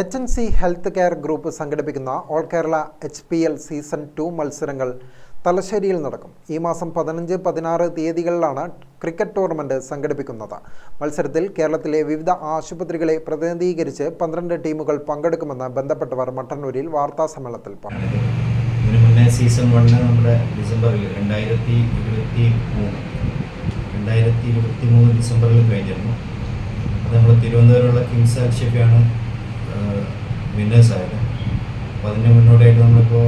H N C health care group സംഘടിപ്പിക്കുന്ന all Kerala H P L season two മത്സരങ്ങൾ തലശ്ശേരിയിൽ നടക്കും. ഈ മാസം പതിനഞ്ച് പതിനാറ് തീയതികളിലാണ് ക്രിക്കറ്റ് ടൂർണമെന്റ് സംഘടിപ്പിക്കുന്നത്. മത്സരത്തിൽ കേരളത്തിലെ വിവിധ ആശുപത്രികളെ പ്രതിനിധീകരിച്ച് പന്ത്രണ്ട് ടീമുകൾ പങ്കെടുക്കുമെന്ന് ബന്ധപ്പെട്ടവർ മട്ടന്നൂരിൽ വാർത്താ സമ്മേളനത്തിൽ പറഞ്ഞു. മുന്നേ സീസൺ വണ്ണ് നമ്മുടെ ഡിസംബറിൽ രണ്ടായിരത്തി ഇരുപത്തി മൂന്ന്. രണ്ടായിരത്തി ഇരുപത്തി മൂന്ന് ഡിസംബറിൽ കഴിഞ്ഞിരുന്നു. അത് നമ്മൾ തിരുവനന്തപുരമുള്ള കിങ്സ് ആക്ഷേപ്പിയാണ് വിന്നേഴ്സ് ആയത്. അപ്പോൾ അതിന്റെ മുന്നോടിയായിട്ട് നമ്മളിപ്പോൾ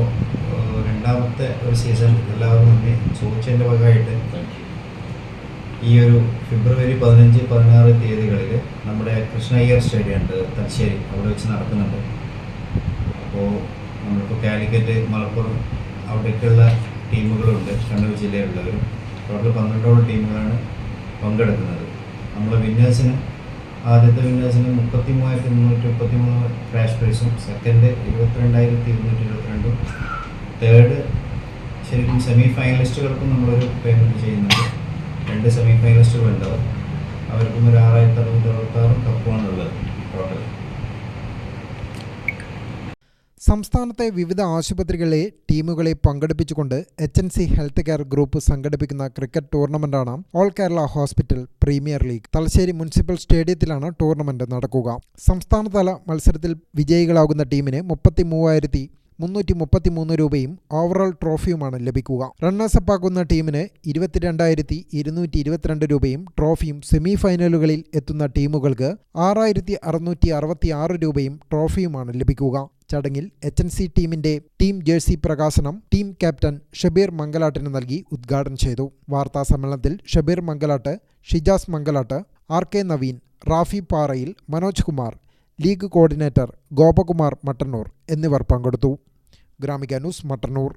രണ്ടാമത്തെ ഒരു സീസൺ എല്ലാവരും തന്നെ ചോദിച്ചതിന്റെ ഭാഗമായിട്ട് ഈ ഒരു ഫെബ്രുവരി പതിനഞ്ച് പതിനാറ് തീയതികളിൽ നമ്മുടെ കൃഷ്ണയ്യർ സ്റ്റേഡിയം ഉണ്ട് തലശ്ശേരി. അവിടെ വെച്ച് നടക്കുന്നുണ്ട്. അപ്പോൾ നമ്മളിപ്പോൾ കാലിക്കറ്റ് മലപ്പുറം അവിടേക്കുള്ള ടീമുകളുണ്ട് കണ്ണൂർ ജില്ലയിലുള്ളവരും. ടോട്ടൽ പന്ത്രണ്ടോളം ടീമുകളാണ് പങ്കെടുക്കുന്നത്. നമ്മളെ വിന്നേഴ്സിന് ആദ്യത്തെ വിൻഡോസിന് മുപ്പത്തി മൂവായിരത്തി മുന്നൂറ്റി മുപ്പത്തി മൂന്ന് ക്രാഷ് പ്രൈസും സെക്കൻഡ് ഇരുപത്തിരണ്ടായിരത്തി ഇരുന്നൂറ്റി ഇരുപത്തിരണ്ടും തേർഡ് ശരിക്കും സെമി ഫൈനലിസ്റ്റുകൾക്കും നമ്മളൊരു പേയ്മെന്റ് ചെയ്യുന്നുണ്ട്. രണ്ട് സെമി ഫൈനലിസ്റ്റുകൾ ഉണ്ടാവും അവർക്കും ഒരു ആറായിരത്തി അറുന്നൂറ്റി അറുപത്താറ് കപ്പുമാണ് ഉള്ളത് ടോട്ടൽ സംസ്ഥാനത്തെ വിവിധ ആശുപത്രികളിലെ ടീമുകളെ പങ്കെടുപ്പിച്ചുകൊണ്ട് H N C health care group സംഘടിപ്പിക്കുന്ന cricket ടൂർണമെന്റാണ് all Kerala hospital premier league. Thalassery municipal സ്റ്റേഡിയത്തിലാണ് ടൂർണമെന്റ് നടക്കുക. സംസ്ഥാനതല മത്സരത്തിൽ വിജയികളാകുന്ന ടീമിന് മുപ്പത്തി മൂവായിരത്തി മുന്നൂറ്റി മുപ്പത്തി മൂന്ന് രൂപയും ഓവറോൾ ട്രോഫിയുമാണ് ലഭിക്കുക. റണ്ണേഴ്സപ്പ് ആകുന്ന ടീമിന് ഇരുപത്തിരണ്ടായിരത്തി ഇരുന്നൂറ്റി ഇരുപത്തിരണ്ട് രൂപയും ട്രോഫിയും സെമി ഫൈനലുകളിൽ എത്തുന്ന ടീമുകൾക്ക് ആറായിരത്തി അറുന്നൂറ്റി അറുപത്തി ആറ് രൂപയും ട്രോഫിയുമാണ് ലഭിക്കുക. ചടങ്ങിൽ എച്ച് എൻ സി ടീമിന്റെ ടീം ജേഴ്സി പ്രകാശനം ടീം ക്യാപ്റ്റൻ ഷബീർ മംഗലാട്ടിന് നൽകി ഉദ്ഘാടനം ചെയ്തു. വാർത്താ സമ്മേളനത്തിൽ Shabeer Mangalat Shijas Mangalat R K Naveen Rafi Parayil Manoj Kumar league coordinator Gopakumar Mattannur എന്നിവർ പങ്കെടുത്തു. ഗ്രാമിക ന്യൂസ് മട്ടന്നൂർ.